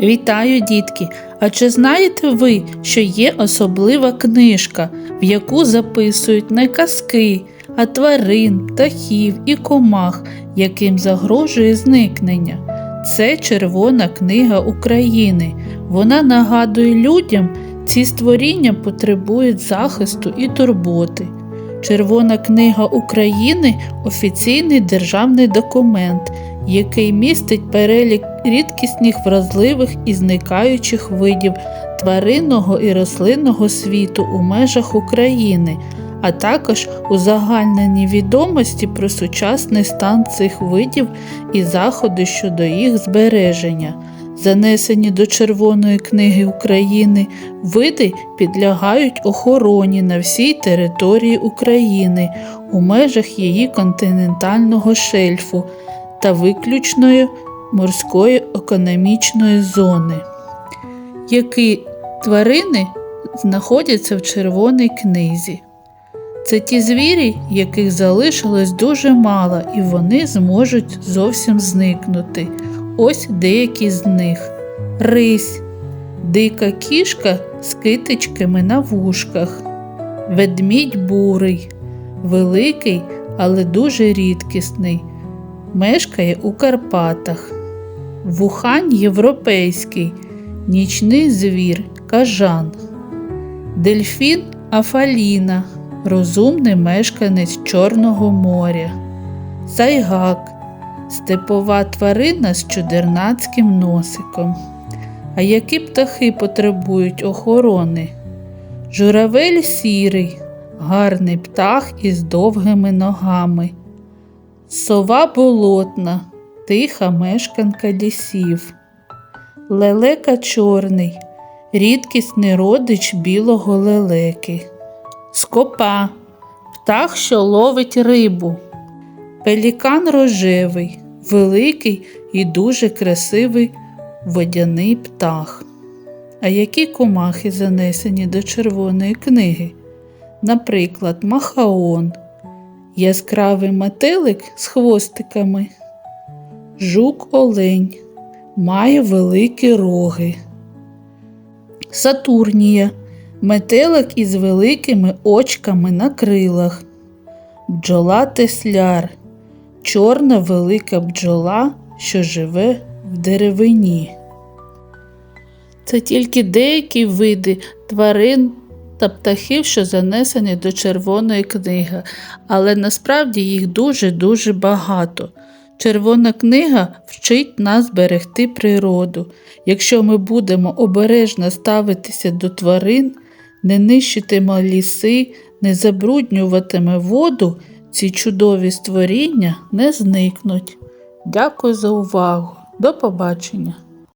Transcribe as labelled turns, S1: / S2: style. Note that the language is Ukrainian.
S1: Вітаю, дітки! А чи знаєте ви, що є особлива книжка, в яку записують не казки, а тварин, птахів і комах, яким загрожує зникнення? Це Червона книга України. Вона нагадує людям, ці створіння потребують захисту і турботи. Червона книга України офіційний державний документ, який містить перелік рідкісних вразливих і зникаючих видів тваринного і рослинного світу у межах України, а також узагальнені відомості про сучасний стан цих видів і заходи щодо їх збереження. Занесені до Червоної книги України види підлягають охороні на всій території України у межах її континентального шельфу та виключної морської економічної зони. Які тварини знаходяться в Червоній книзі? Це ті звірі, яких залишилось дуже мало, і вони зможуть зовсім зникнути. Ось деякі з них: рись, дика кішка з китичками на вушках, ведмідь бурий, великий, але дуже рідкісний, мешкає у Карпатах, вухань європейський, нічний звір, кажан, дельфін Афаліна, розумний мешканець Чорного моря, сайгак степова тварина з чудернацьким носиком. А які птахи потребують охорони? Журавель сірий, гарний птах із довгими ногами. Сова болотна, тиха мешканка лісів. Лелека чорний, рідкісний родич білого лелеки. Скопа птах, що ловить рибу. Пелікан рожевий, великий і дуже красивий водяний птах. А які комахи занесені до Червоної книги? Наприклад, махаон, яскравий метелик з хвостиками, жук олень, має великі роги. Сатурнія метелик із великими очками на крилах, бджола тесляр чорна велика бджола, що живе в деревині. Це тільки деякі види тварин та птахів, що занесені до Червоної книги, але насправді їх дуже-дуже багато. Червона книга вчить нас берегти природу. Якщо ми будемо обережно ставитися до тварин, не нищитиме ліси, не забруднюватиме воду, ці чудові створіння не зникнуть. Дякую за увагу. До побачення!